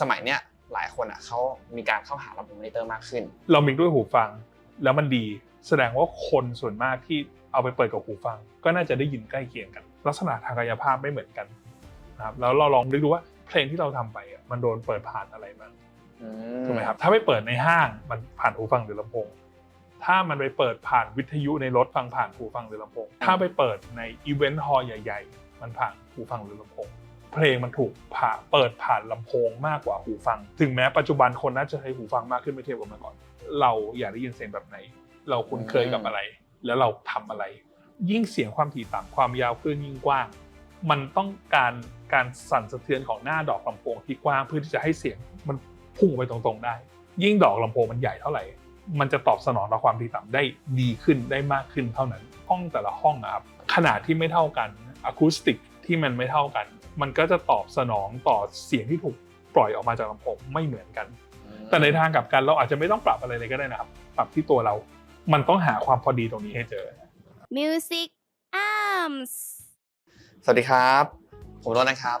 สมัยเนี้ยหลายคนอะเขามีการเข้าหาลำโพงมอนิเตอร์มากขึ้น เรามิกด้วยหูฟังแล้วมันดี แสดงว่าคนส่วนมากที่เอาไปเปิดกับหูฟัง ก็น่าจะได้ยินใกล้เคียงกัน ลักษณะทางกายภาพไม่เหมือนกันนะครับแล้วเราลองนึกดูว่าเพลงที่เราทำไปอะมันโดนเปิดผ่านอะไรบ้างถูกไหมครับถ้าไปเปิดในห้างมันผ่านหูฟังหรือลำโพงถ้ามันไปเปิดผ่านวิทยุในรถฟังผ่านหูฟังหรือลำโพงถ้าไปเปิดในอีเวนต์ฮอลล์ใหญ่ ๆ มันผ่านหูฟังหรือลำโพง เพลงมันถูกผ่าเปิดผ่านลำโพงมากกว่าหูฟัง ถึงแม้ปัจจุบันคนน่าจะใช้หูฟังมากขึ้นไม่เทียบกับเมื่อก่อน เราอยากได้ยินเสียงแบบไหน เราคุ้นเคยกับอะไร แล้วเราทำอะไร ยิ่งเสียงความถี่ต่ำความยาวคลื่นยิ่งกว้าง มันต้องการการสั่นสะเทือนของหน้าดอกลำโพงที่กว้างเพื่อที่จะให้เสียงมันพุ่งไปตรงๆได้ ยิ่งดอกลำโพงมันใหญ่เท่าไหร่ มันจะตอบสนองต่อความถี่ต่ำได้ดีขึ้นได้มากขึ้นเท่านั้น ห้องแต่ละห้องอะครับขนาดที่ไม่เท่ากันอะคูสติกที่มันไม่เท่ากัน มันก็จะตอบสนองต่อเสียงที่ถูกปล่อยออกมาจากลำโพงไม่เหมือนกัน แต่ในทางกลับกันเราอาจจะไม่ต้องปรับอะไรเลยก็ได้นะครับ ปรับที่ตัวเรา มันต้องหาความพอดีตรงนี้ให้เจอ Music Arms สวัสดีครับ ผมรถนะครับ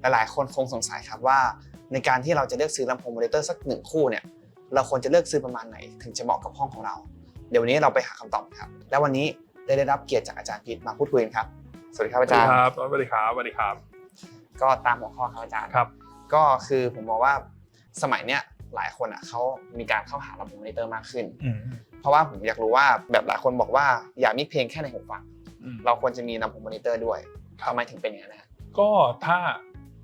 หลายๆ คนคงสงสัยครับว่า ในการที่เราจะเลือกซื้อลำโพงมอนิเตอร์สักหนึ่งคู่เนี่ย เราควรจะเลือกซื้อประมาณไหน ถึงจะเหมาะกับห้องของเรา เดี๋ยววันนี้เราไปหาคำตอบกันครับ และวันนี้ได้ได้รับเกียรติจากอาจารย์พีทมาพูดคุยกันครับ สวัสดีครับอาจารย์ครับสวัสดีครับ สวัสดีครับ ก็ตามหัวข้อครับอาจารย์ครับ ก็คือผมมองว่าสมัยเนี้ยหลายคนอะเขามีการเข้าหาลำโพงมอนิเตอร์มากขึ้นอืมเพราะว่าผมอยากรู้ว่าแบบหลายคนบอกว่าอยากมีเพลงแค่ในหูฟังอืมเราควรจะมีลำโพงมอนิเตอร์ด้วยทำไมถึงเป็นอย่างนั้นนะก็ถ้า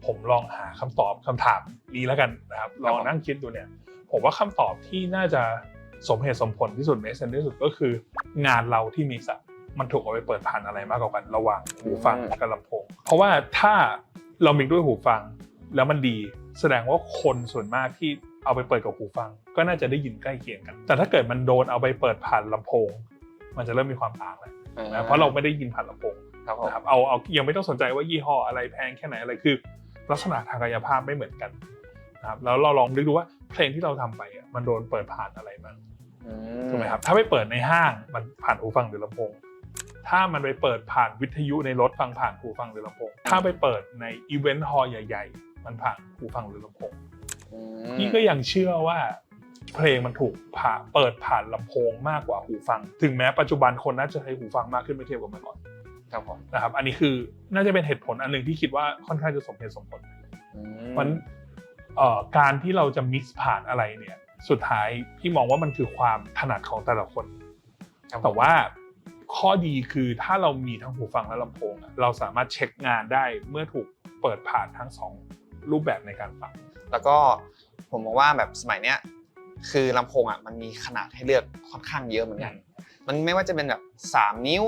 ผมลองหาคำตอบคำถามนี้แล้วกันนะครับคลรับองนั่งคิดดูเนี่ย ผมว่าคำตอบที่น่าจะสมเหตุสมผลที่สุดเมสเซนที่สุดก็คือ งานเราที่มีสัมันถูกเอาไปเปิดผ่านอะไรมากกว่ากันระหว่างหูฟังกับลำโพง เพราะว่าถ้า เรามิกด้วยหูฟัง แล้วมันดี แสดงว่าคนส่วนมากที่เอาไปเปิดกับหูฟัง ก็น่าจะได้ยินใกล้เคียงกัน แต่ถ้าเกิดมันโดนเอาไปเปิดผ่านลำโพง มันจะเริ่มมีความต่างแล้วนะเพราะเราไม่ได้ยินผ่านลำโพงครับผมนะครับเอาเอายังไม่ต้องสนใจว่ายี่ห้ออะไรแพงแค่ไหนอะไรคือ ลักษณะทางกายภาพไม่เหมือนกันนะครับแล้วเราลองนึกดูว่าเพลงที่เราทำไปอะมันโดนเปิดผ่านอะไรบ้างอืถูกไหมครับถ้าไปเปิดในห้างมันผ่านหูฟังหรือลำโพง ถ้ามันไปเปิดผ่านวิทยุในรถฟังผ่านหูฟังหรือลำโพงถ้าไปเปิดในอีเวนต์ฮอลล์ใหญ่ ๆ มันผ่านหูฟังหรือลำโพงอืมพี่ก็ยังเชื่อว่าเพลงมันถูกผ่าเปิดผ่านลำโพงมากกว่าหูฟัง ถึงแม้ปัจจุบันคนน่าจะใช้หูฟังมากขึ้นไม่เทียบกับเมื่อก่อนครับผมนะครับ อันนี้คือน่าจะเป็นเหตุผลอันหนึ่งที่คิดว่าค่อนข้างจะสมเหตุสมผลอืมมันเอ่อการที่เราจะ mix ผ่านอะไรเนี่ย สุดท้ายพี่มองว่ามันคือความถนัดของแต่ละคนครับผมแต่ว่า ข้อดีคือถ้าเรามีทั้งหูฟังและลำโพงอะเราสามารถเช็คงานได้เมื่อถูกเปิดผ่านทั้งสองรูปแบบในการฟัง แล้วก็ผมมองว่าแบบสมัยเนี้ยคือลำโพงอะมันมีขนาดให้เลือกค่อนข้างเยอะเหมือนกัน มันไม่ว่าจะเป็นแบบ3นิ้ว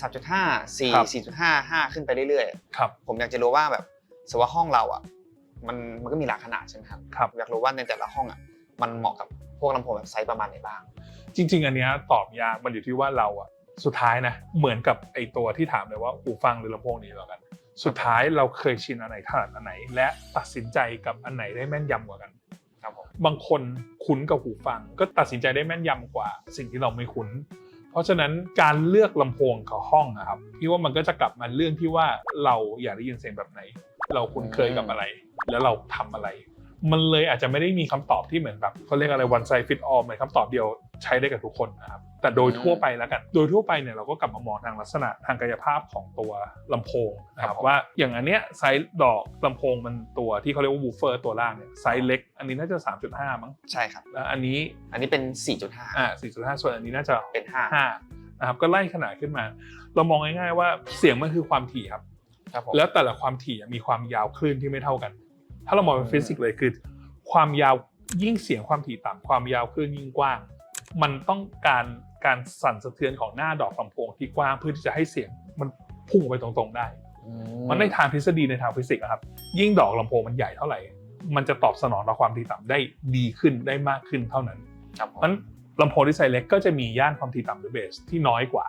3.5ครับ4 4.5 5 ขึ้นไปเรื่อยครับๆผมอยากจะรู้ว่าแบบสมมติว่าห้องเราอะมันมันก็มีหลายขนาดใช่ไหมครับครับอยากรู้ว่าในแต่ละห้องอะมันเหมาะกับพวกลำโพงแบบไซส์ประมาณไหนบ้าง จริง ๆ อันเนี้ยตอบยากมันอยู่ที่ว่าเราอะ สุดท้ายนะเหมือนกับไอตัวที่ถามเลยว่าหูฟังหรือลำโพงดีกว่ากัน สุดท้ายเราเคยชินอันไหนถนัดอันไหน และตัดสินใจกับอันไหนได้แม่นยำกว่ากันครับผมบางคนคุ้นกับหูฟัง ก็ตัดสินใจได้แม่นยำกว่า สิ่งที่เราไม่คุ้น เพราะฉะนั้นการเลือกลำโพงกับห้องอะครับพี่ว่ามันก็จะกลับมาเรื่องที่ว่าเราอยากได้ยินเสียงแบบไหน เราคุ้นเคยกับอะไร แล้วเราทำอะไร มันเลยอาจจะไม่ได้มีคำตอบที่เหมือนแบบเขาเรียกอะไร one size fit all เหมือนคำตอบเดียวใช้ได้กับทุกคนนะครับ แต่โดยทั่วไปแล้วกัน โดยทั่วไปเนี่ยเราก็กลับมามองทางลักษณะทางกายภาพของตัวลำโพงนะครับว่าอย่างอันเนี้ยไซส์ดอกลำโพงมันตัวที่เขาเรียกว่า woofer ตัวล่างเนี่ยไซส์เล็ก อันนี้น่าจะ 3.5 มั้งใช่ครับแล้วอันนี้อันนี้เป็น 4.5อ่า4.5 ส่วนอันนี้น่าจะเป็น 5นะครับก็ไล่ขนาดขึ้นมา เรามองง่ายๆว่าเสียงมันคือความถี่ครับ5ครับผมแล้วแต่ละความถี่มีความยาวคลื่นที่ไม่เท่ากัน ถ้าเรามองเป็นอืมฟิสิกส์เลยคือ ความยาวยิ่งเสียงความถี่ต่ำความยาวคลื่นยิ่งกว้าง มันต้องการ การสั่นสะเทือนของหน้าดอกลำโพงที่กว้างเพื่อที่จะให้เสียงมันพุ่งไปตรงๆได้อืมันในทางทฤษฎีในทางฟิสิกส์อะครับ ยิ่งดอกลำโพงมันใหญ่เท่าไหร่ มันจะตอบสนองต่อความถี่ต่ำได้ดีขึ้นได้มากขึ้นเท่านั้นครับผมมันลำโพงที่ไซส์เล็กก็จะมีย่านความถี่ต่ำหรือเบสที่น้อยกว่า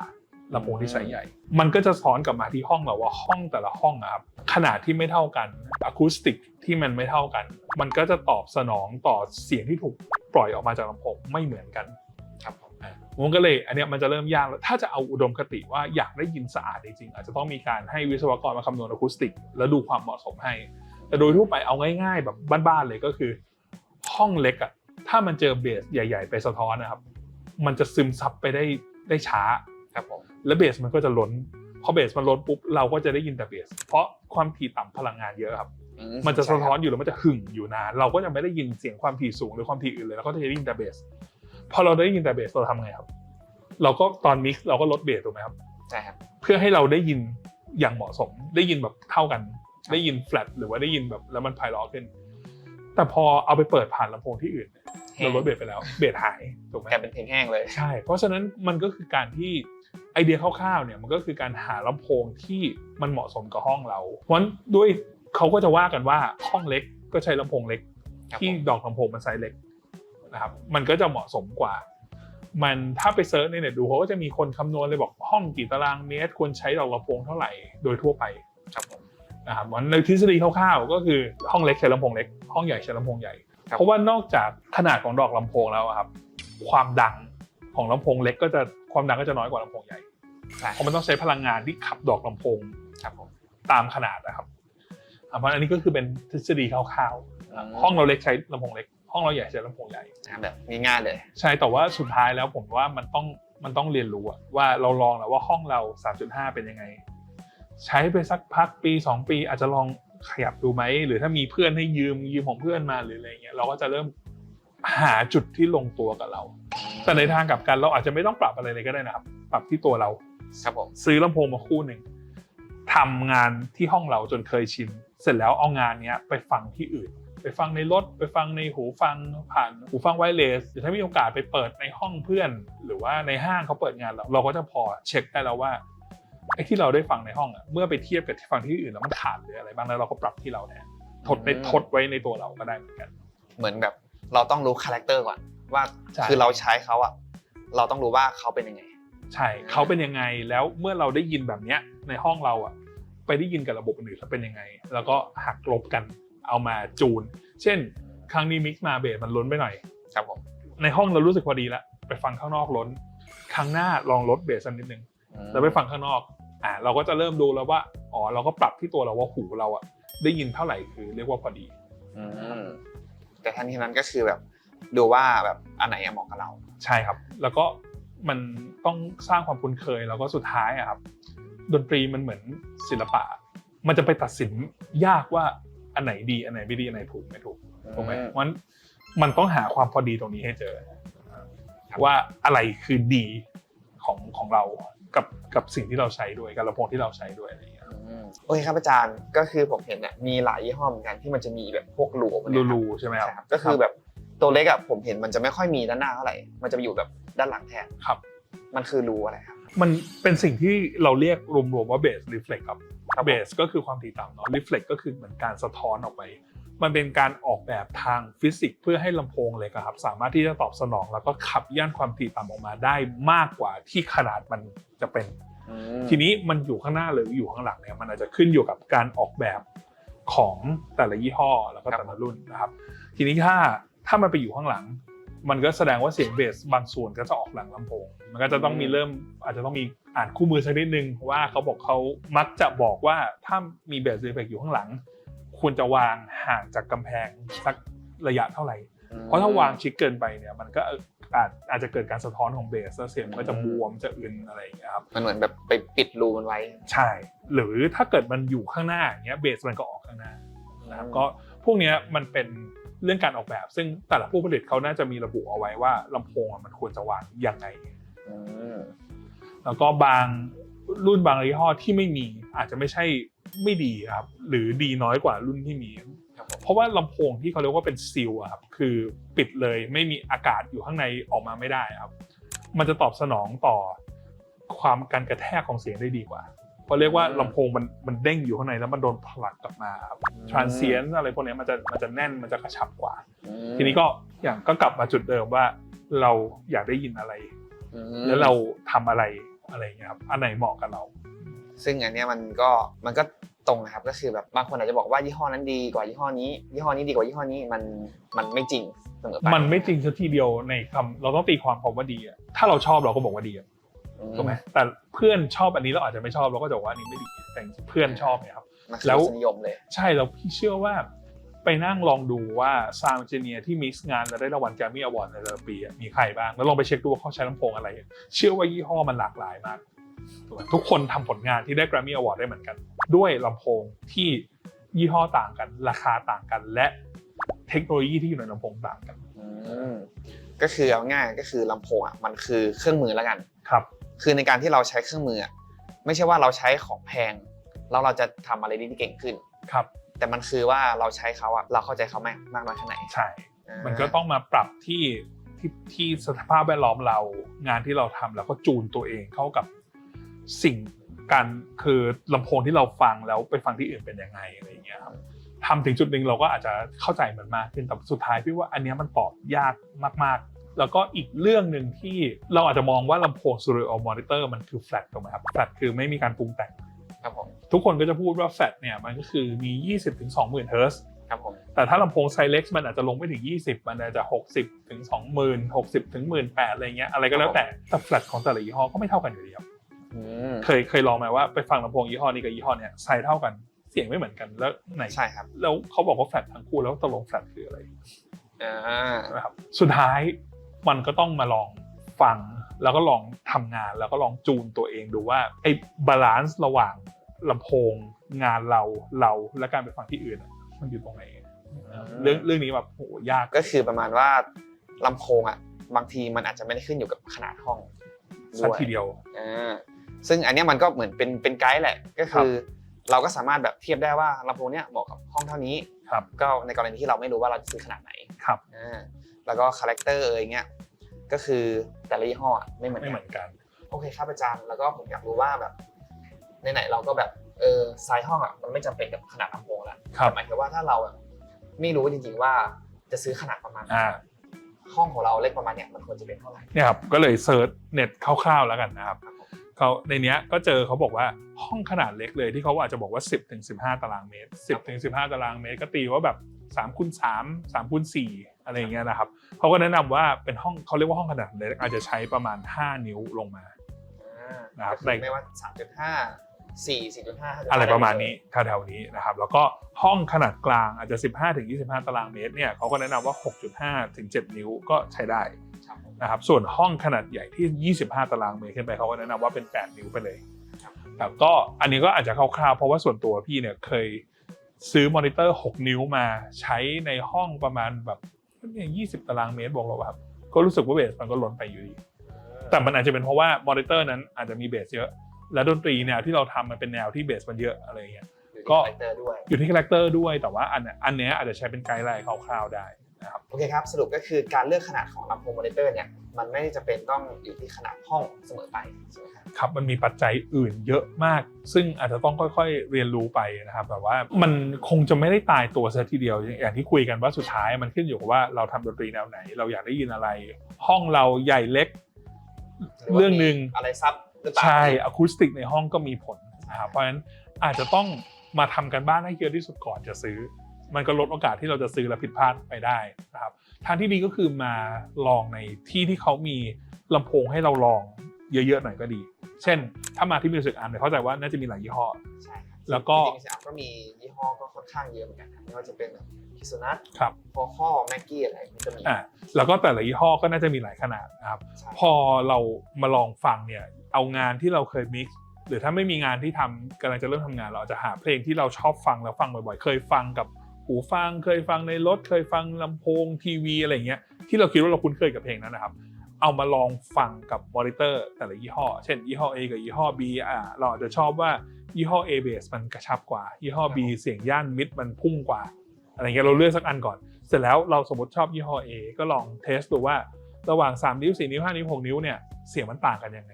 ลำโพงที่ไซส์ใหญ่ มันก็จะซ้อนกลับมาที่ห้องเราว่าห้องแต่ละห้องอะครับขนาดที่ไม่เท่ากันอะคูสติกที่มันไม่เท่ากัน มันก็จะตอบสนองต่อเสียงที่ถูกปล่อยออกมาจากลำโพงไม่เหมือนกันครับผ มอะมันก็เลยอันเนี้ยมันจะเริ่มยากแล้วถ้าจะเอาอุดมคติว่าอยากได้ยินสะอาดจริงๆอาจจะต้องมีการให้วิศวกรมาคำนวณอะคูสติก แล้วดูความเหมาะสมให้ แต่โดยทั่วไปเอาง่าย ๆ แบบบ้านๆเลยก็คือ ห้องเล็กอะถ้ามันเจอเบสใหญ่ ๆ ไปสะท้อนนะครับมันจะซึมซับไปได้ได้ช้าครับผมแล้วเบสมันก็จะล้นพอเบสมันล้นปุ๊บเราก็จะได้ยินแต่เบส เพราะความถี่ต่ำพลังงานเยอะครับอืมันจะสะท้อนใช่อยู่แล้วมันจะหึ่งอยู่นาน เราก็จะไม่ได้ยินเสียงความถี่สูงหรือความถี่อื่นเลยเราก็จะได้ยินแต่เบส พอเราได้ยินแต่เบสเราทำไงครับ เราก็ตอนมิกซ์เราก็ลดเบสถูกไหมครับใช่ครับ เพื่อให้เราได้ยินอย่างเหมาะสม ได้ยินแบบเท่ากัน ได้ยินแฟลตหรือว่าได้ยินแบบแล้วมันไพเราะขึ้น แต่พอเอาไปเปิดผ่านลำโพงที่อื่นเนี่ยเราลดเบสไปแล้วเบสหายถูกไหมกลายเป็นเพลงแห้งเลยใช่ เพราะฉะนั้นมันก็คือการที่ไอเดียคร่าวๆเนี่ยมันก็คือการหาลำโพงที่มันเหมาะสมกับห้องเราเพราะฉะนั้นด้วยเขาก็จะว่ากันว่าห้องเล็กก็ใช้ลำโพงเล็กครับที่ผมดอกลำโพงมันไซส์เล็ก นะครับมันก็จะเหมาะสมกว่า มันถ้าไปเซิร์ชในเน็ตดูเขาก็จะมีคนคำนวณเลยบอกห้องกี่ตารางเมตรควรใช้ดอกลำโพงเท่าไหร่โดยทั่วไปครับผมนะครับมันในทฤษฎีคร่าวๆก็คือห้องเล็กใช้ลำโพงเล็กห้องใหญ่ใช้ลำโพงใหญ่ครับเพราะว่านอกจากขนาดของดอกลำโพงแล้วอะครับ ความดังของลำโพงเล็กก็จะความดังก็จะน้อยกว่าลำโพงใหญ่ใช่เพราะมันต้องใช้พลังงานที่ขับดอกลำโพงครับผมตามขนาดนะครับอะเพราะอันนี้ก็คือเป็นทฤษฎีคร่าวๆห้องเราเล็กใช้ลำโพงเล็ก ห้องเราใหญ่ใช้ลำโพงใหญ่นะครับแบบง่ายๆเลย ใช่แต่ว่าสุดท้ายแล้วผมว่ามันต้องมันต้องเรียนรู้อะว่าเราลองแล้วว่าห้องเรา 3.5 เป็นยังไง ใช้ไปสักพักปี 2 ปี อาจจะลองขยับดูไหมหรือถ้ามีเพื่อนให้ยืมยืมของเพื่อนมาหรืออะไรเงี้ยเราก็จะเริ่มหาจุดที่ลงตัวกับเรา แต่ในทางกลับกันเราอาจจะไม่ต้องปรับอะไรเลยก็ได้นะครับ ปรับที่ตัวเราครับผมซื้อลำโพงมาคู่หนึ่งทำงานที่ห้องเราจนเคยชิน เสร็จแล้วเอางานเนี้ยไปฟังที่อื่น ไปฟังในรถ ไปฟังในหูฟังผ่านหูฟังไวเลสหรือถ้ามีโอกาสไปเปิดในห้องเพื่อน หรือว่าในห้างเขาเปิดงานเราเราก็จะพอเช็คได้แล้วว่าไอ้ที่เราได้ฟังในห้องอะเมื่อไปเทียบกับที่ฟังที่อื่นแล้วมันขาดหรืออะไรบ้างแล้วเราก็ปรับที่เราแทนทดในทดไว้ในตัวเราก็ได้เหมือนกัน เหมือนแบบเราต้องรู้คาแรคเตอร์ก่อนว่าใช่คือเราใช้เขาอะเราต้องรู้ว่าเขาเป็นยังไง ใช่เขาเป็นยังไงแล้วเมื่อเราได้ยินแบบเนี้ยในห้องเราอะไปได้ยินกับระบบอื่นแล้วเป็นยังไง แล้วก็หักลบกัน เอามาจูน เช่น ครั้งนี้มิกซ์มาเบสมันล้นไปหน่อย ครับผม ในห้องเรารู้สึกพอดีแล้วไปฟังข้างนอกล้น ครั้งหน้าลองลดเบสสักนิดนึงอืมแล้วไปฟังข้างนอก อ่าเราก็จะเริ่มดูแล้วว่า อ๋อ เราก็ปรับที่ตัวเราว่าหูเราอะได้ยินเท่าไหร่คือเรียกว่าพอดี อืม แต่ทั้งนี้ทั้งนั้นก็คือแบบดูว่าแบบอันไหนอะเหมาะกับเรา ใช่ครับ แล้วก็มันต้องสร้างความคุ้นเคยแล้วก็สุดท้ายอะครับ ดนตรีมันเหมือนศิลปะ มันจะไปตัดสินยากว่า อันไหนดีอันไหนไม่ดีอันไหนถูกไม่ถูกถูกไหมอืมเพราะฉะนั้นมันต้องหาความพอดีตรงนี้ให้เจอ ว่าอะไรคือดีของของเรากับกับสิ่งที่เราใช้ด้วยกับลำโพงที่เราใช้ด้วยอะไรอย่างเงี้ยอืมโอเคครับอาจารย์ก็คือผมเห็นเนี่ยมีหลายยี่ห้อเหมือนกันที่มันจะมีแบบพวกรูเนี่ยครับรูๆใช่ไหมคใช่รับครับก็คือแบบตัวเล็กอะผมเห็นมันจะไม่ค่อยมีด้านหน้าเท่าไหร่ มันจะไปอยู่แบบด้านหลังแทนครับ มันคือรูอะไรครับ มันเป็นสิ่งที่เราเรียกรวมๆว่าเบสรีเฟล็กครับครับผม เบสก็คือความถี่ต่ำเนาะรีเฟล็กก็คือเหมือนการสะท้อนออกไป มันเป็นการออกแบบทางฟิสิกส์เพื่อให้ลำโพงเล็กอะครับ สามารถที่จะตอบสนอง แล้วก็ขับย่านความถี่ต่ำออกมาได้มากกว่าที่ขนาดมันจะเป็นอืมทีนี้มันอยู่ข้างหน้าหรืออยู่ข้างหลังเนี่ยมันอาจจะขึ้นอยู่กับการออกแบบของแต่ละยี่ห้อแล้วก็แต่ละรุ่นนะครับ ทีนี้ถ้าถ้ามันไปอยู่ข้างหลัง มันก็แสดงว่าเสียงเบสบางส่วนก็จะออกหลังลำโพง มันก็จะต้องมีเริ่มอาจจะต้องมีอ่านคู่มือสักนิดนึงว่าเขาบอกเขามักจะบอกว่าถ้ามีเบสรีเฟกอยู่ข้างหลัง ควรจะวางห่างจากกำแพงสักระยะเท่าไหร่ เพราะถ้าวางชิดเกินไปเนี่ยมันก็อาจอาจจะเกิดการสะท้อนของเบสแล้วเสียงมันก็จะบวมจะอึนอะไรอย่างเงี้ยครับมันเหมือนแบบไปปิดรูมันไว้ ใช่ หรือถ้าเกิดมันอยู่ข้างหน้าอย่างเงี้ยเบสมันก็ออกข้างหน้านะครับก็พวกเนี้ยมันเป็น เรื่องการออกแบบ ซึ่งแต่ละผู้ผลิตเขาน่าจะมีระบุเอาไว้ว่าลำโพงอะมันควรจะวางยังไงอืมแล้วก็บางรุ่นบางยี่ห้อที่ไม่มีอาจจะไม่ใช่ไม่ดีครับ หรือดีน้อยกว่ารุ่นที่มีครับผมเพราะว่าลำโพงที่เขาเรียกว่าเป็นซีลอะครับคือปิดเลยไม่มีอากาศอยู่ข้างในออกมาไม่ได้ครับ มันจะตอบสนองต่อความการกระแทกของเสียงได้ดีกว่า เพราะเรียกว่าลำโพงมันมันเด้งอยู่ข้างในแล้วมันโดนผลักกลับมาครับทรานเซียนอะไรพวกเนี้ยมันจะมันจะแน่นมันจะกระชับกว่าอืมทีนี้ก็อย่างก็กลับมาจุดเดิมว่าเราอยากได้ยินอะไรอืมแล้วเราทำอะไรอะไรอย่างเงี้ยครับอันไหนเหมาะกับเรา ซึ่งอันเนี้ยมันก็มันก็ตรงนะครับก็คือแบบบางคนอาจจะบอกว่ายี่ห้อนั้นดีกว่ายี่ห้อนี้ ยี่ห้อนี้ดีกว่ายี่ห้อนี้มันมันไม่จริงเสมอไปมันไม่จริงสักทีเดียวในคำเราต้องตีความคำว่าดีอะถ้าเราชอบเราก็บอกว่าดีอะอื ถูกไหมแต่เพื่อนชอบอันนี้เราอาจจะไม่ชอบเราก็จะบอกว่าอันนี้ไม่ดีแต่เพื่อนชอบเนี่ยครับมันคือแล้วรสนิยมเลย ใช่แล้วพี่เชื่อว่าไปนั่งลองดูว่าซาวเจเนียที่มิกซ์งานแล้วได้รางวัลแกรมมี่อวอร์ดในแต่ละปีอะมีใครบ้าง แล้วลองไปเช็คดูว่าเขาใช้ลำโพงอะไร เชื่อว่ายี่ห้อมันหลากหลายมากถูกไหมทุกคนทำผลงานที่ได้แกรมมี่อวอร์ดได้เหมือนกัน ด้วยลำโพงที่ยี่ห้อต่างกัน ราคาต่างกัน และเทคโนโลยีที่อยู่ในลำโพงต่างกัน อืมก็คือเอาง่ายก็คือลำโพงอะมันคือเครื่องมือแล้วกัน ครับ คือในการที่เราใช้เครื่องมืออะไม่ใช่ว่าเราใช้ของแพง แล้วเราจะทำอะไรได้ที่เก่งขึ้นครับ แต่มันคือว่าเราใช้เขาอะเราเข้าใจเขามากมากน้อยแค่ไหนใช่อ่ามันก็ต้องมาปรับที่ที่ที่สภาพแวดล้อมเรางานที่เราทำแล้วก็จูนตัวเองเข้ากับสิ่งการคือลำโพงที่เราฟังแล้วไปฟังที่อื่นเป็นยังไงอะไรอย่างเงี้ยครับทำถึงจุดหนึ่งเราก็อาจจะเข้าใจมันมากขึ้นแต่สุดท้ายพี่ว่าอันเนี้ยมันตอบยากมาก ๆ แล้วก็อีกเรื่องหนึ่งที่เราอาจจะมองว่าลำโพง Stereo Monitor มันคือ flat ถูกไหมครับ flat คือไม่มีการปรุงแต่งครับผมทุกคนก็จะพูดว่า flat เนี่ยมันก็คือมี 20-20,000 เฮิร์ตซ์ครับผมแต่ถ้าลำโพงไซเล็กซ์มันอาจจะลงไม่ถึง 20 มันอาจจะ 60 ถึง 20,000 60 ถึง 18,000อะไรเงี้ยอะไรก็แล้วแต่แต่แฟลตของแต่ละยี่ห้อก็ไม่เท่ากันอยู่ดีครับอืมเคยเคยลองไหมว่าไปฟังลำโพงยี่ห้อนี้กับยี่ห้อเนี้ยไซส์เท่ากันเสียงไม่เหมือนกันแล้วไหนใช่ครับแล้วเขาบอกว่าแฟลตทั้งคู่แล้วตกลงแฟลตคืออะไรอ่านะครับสุดท้าย มันก็ต้องมาลองฟัง แล้วก็ลองทำงาน แล้วก็ลองจูนตัวเองดูว่าไอ้บาลานซ์ระหว่างลำโพงงานเราเราและการไปฟังที่อื่นอะมันอยู่ตรงไหนนะครับเรื่องเรื่องนี้แบบโหยากก็คือประมาณว่าลำโพงอะบางทีมันอาจจะไม่ได้ขึ้นอยู่กับขนาดห้องสักด้วยทีเดียวอ่าซึ่งอันเนี้ยมันก็เหมือนเป็นเป็นไกด์แหละก็คือเราก็สามารถแบบเทียบได้ว่าลำโพงเนี้ยเหมาะกับห้องเท่านี้ครับก็ในกรณีที่เราไม่รู้ว่าเราจะซื้อขนาดไหนครับอ่า แล้วก็คาแรคเตอร์เอยเงี้ยก็คือแต่ละยี่ห้ออะไม่เหมือนไม่กัเหมือนกัน โอเคครับอาจารย์แล้วก็ผมอยากรู้ว่าแบบไหนๆเราก็แบบเออไซส์ห้องอะมันไม่จำเป็นกับขนาดลำโพงแล้วครับแต่หมายถึงว่าถ้าเราแบบไม่รู้จริงๆว่าจะซื้อขนาดประมาณไหนอ่า ห้องของเราเล็กประมาณเนี้ยมันควรจะเป็นเท่าไหร่ เนี่ยครับก็เลยเซิร์ชเน็ตคร่าวๆแล้วกันนะครับครับผมเขาในเนี้ยก็เจอเขาบอกว่าห้องขนาดเล็กเลยที่เขาอาจจะบอกว่า 10ถึง15 ตารางเมตร 10ถึง15 ตารางเมตร ก็ตีว่าแบบ3คูณ3 3คูณ4 อะไรอย่างเงี้ยนะครับเขาก็แนะนำว่าเป็นห้องเขาเรียกว่าห้องขนาดเล็กอาจจะใช้ประมาณ 5 นิ้วลงมาอ่านะครับก็อในไม่ว่าสามจุดห้าสี่สี่จุดห้าอะไรประมาณนี้แถวๆนี้นะครับ แล้วก็ห้องขนาดกลางอาจจะ 15ถึง25 ตารางเมตรเนี่ยเขาก็แนะนำว่า 6.5ถึง7นิ้วก็ใช้ได้ครับผมนะครับส่วนห้องขนาดใหญ่ที่ 25 ตารางเมตรขึ้นไปเขาก็แนะนำว่าเป็น 8 นิ้วไปเลยครับก็อันนี้ก็อาจจะคร่าวๆเพราะว่าส่วนตัวพี่เนี่ยเคยซื้อมอนิเตอร์ 6 นิ้วมาใช้ในห้องประมาณแบบ เนี่ย20ตารางเมตรบอกเราครับก็รู้สึกว่าเบสมันก็ล้นไปอยู่ดี แต่มันอาจจะเป็นเพราะว่ามอนิเตอร์นั้นอาจจะมีเบสเยอะ และดนตรีแนวที่เราทำมันเป็นแนวที่เบสมันเยอะอะไรอย่างเงี้ยอยู่ก็ที่คาแรคเตอร์ด้วยอยู่ที่คาแรคเตอร์ด้วยแต่ว่าอันเนี้ยอันเนี้ยอาจจะใช้เป็นไกด์ไลน์คร่าวๆได้ นะครับโอเคครับสรุปก็คือการเลือกขนาดของลำโพงมอนิเตอร์เนี่ยมันไม่ได้จะเป็นต้องอยู่ที่ขนาดห้องเสมอไปใช่ไหมครับครับมันมีปัจจัยอื่นเยอะมาก ซึ่งอาจจะต้องค่อยๆเรียนรู้ไปนะครับแบบว่ามันคงจะไม่ได้ตายตัวซะทีเดียวอย่างที่คุยกันว่าสุดท้ายมันขึ้นอยู่กับว่าเราทำดนตรีแนวไหน เราอยากได้ยินอะไร ห้องเราใหญ่เล็กหว่าเรื่องหนึ่งมีอะไรซับหรือเปล่าใช่อะคูสติกในห้องก็มีผลนะครับเพราะฉะนั้นอาจจะต้องมาทำกันบ้านให้เยอะที่สุดก่อนจะซื้อ มันก็ลดโอกาสที่เราจะซื้อและผิดพลาดไปได้นะครับทางที่ดีก็คือมาลองในที่ที่เขามีลำโพงให้เราลองเยอะๆหน่อยก็ดี เช่น ถ้ามาที่มิวสิกอาร์มเนี่ยเข้าใจว่าน่าจะมีหลายยี่ห้อใช่ครับแล้วก็จริงๆสยามก็มียี่ห้อก็ค่อนข้างเยอะเหมือนกันครับไม่ว่าจะเป็นแบบคิสุนัทครับฟอร์ข้อแม็กกี้อะไรมันจะมีอ่าแล้วก็แต่ละยี่ห้อก็น่าจะมีหลายขนาดนะครับใช่พอเรามาลองฟังเนี่ยเอางานที่เราเคยมิกซ์หรือถ้าไม่มีงานที่ทำกำลังจะเริ่มทำงาน เราอาจจะหาเพลงที่เราชอบฟังแล้วฟังบ่อยๆ เคยฟังกับ หูฟัง เคยฟังในรถ เคยฟังลำโพงทีวีอะไรเงี้ยที่เราคิดว่าเราคุ้นเคยกับเพลงนั้นนะครับ เอามาลองฟังกับมอนิเตอร์แต่ละยี่ห้อ เช่นยี่ห้อ A กับยี่ห้อ B อ่าเราอาจจะชอบว่ายี่ห้อ A bass มันกระชับกว่า ยี่ห้อ B เสียงย่านมิดมันพุ่งกว่าอะไรเงี้ยเราเลือกสักอันก่อน เสร็จแล้วเราสมมติชอบยี่ห้อ A ก็ลองเทสดูว่าระหว่าง 3 นิ้ว 4 นิ้ว 5 นิ้ว 6 นิ้วเนี่ยเสียงมันต่างกันยังไง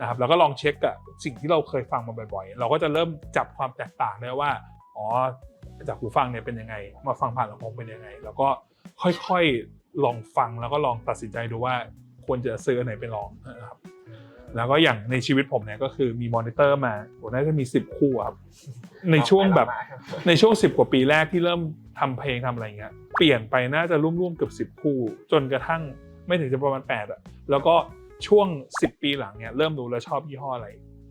นะครับแล้วก็ลองเช็คกับสิ่งที่เราเคยฟังมาบ่อยๆ เราก็จะเริ่มจับความแตกต่างได้ว่า อ๋อ จากหูฟังเนี่ยเป็นยังไง มาฟังผ่านลำโพงเป็นยังไง แล้วก็ค่อยๆลองฟังแล้วก็ลองตัดสินใจดูว่าควรจะซื้ออันไหนไปลองนะครับแล้วก็อย่างในชีวิตผมเนี่ยก็คือมีมอนิเตอร์มาโหน่าจะมี10คู่อะครับในช่วงแบบในช่วง10กว่าปีแรกที่เริ่มทำเพลงทำอะไรเงี้ยเปลี่ยนไปน่าจะร่วมๆเกือบ10คู่ จนกระทั่งไม่ถึงจะประมาณ8อะแล้วก็ช่วง10ปีหลังเนี่ยเริ่มรู้แล้วชอบยี่ห้ออะไร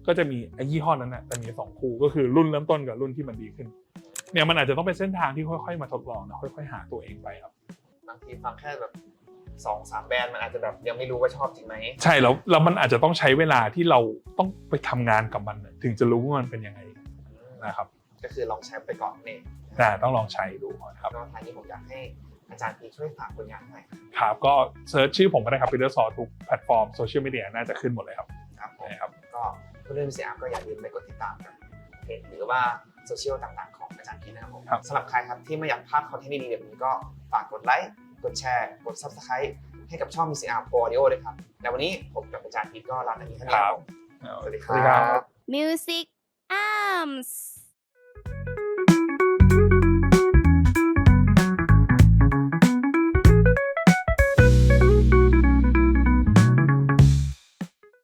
ก็จะมีไอ้ยี่ห้อนั้นน่ะแต่มีสองคู่ก็คือรุ่นเริ่มต้นกับรุ่นที่มันดีขึ้น เนี่ยมันอาจจะต้องเป็นเส้นทางที่ค่อยๆ มาทดลองนะค่อยๆ หาตัวเองไปครับบางทีฟังแค่แบบสองสามแบรนด์มันอาจจะแบบยังไม่รู้ว่าชอบจริงไหมใช่แล้วแล้วมันอาจจะต้องใช้เวลาที่เราต้องไปทำงานกับมันน่ะถึงจะรู้ว่ามันเป็นยังไงนะครับ ก็คือลองใช้ไปก่อนนี่น่าต้องลองใช้ดูนะครับแล้วท้ายนี้ผมอยากให้อาจารย์พีช่วยฝากผลงานหน่อยครับครับก็เซิร์ชชื่อผมก็ได้ครับ Peter Saw ทุกแพลตฟอร์มโซเชียลมีเดียน่าจะขึ้นหมดเลยครับครับผมนะครับก็เพื่อนๆเสียก็อย่าลืมไปกดติดตามกันเพ จหรือว่าโซเชียลต่างๆ ของอาจารย์พีนะครับผมครับสำหรับใครครับที่ไม่อยากพลาดคอนเทนต์ดีๆแบบนี้ก็ฝากกดไลค์กดแชร์กด Subscribe ให้กับช่อง MCR Pro Audio ด้วยครับแล้ววันนี้ผมกับอาจารย์พีก็ลาไปที่เท่านี้ครับผมสวัสดีสวัสดีครับครับ Music Arms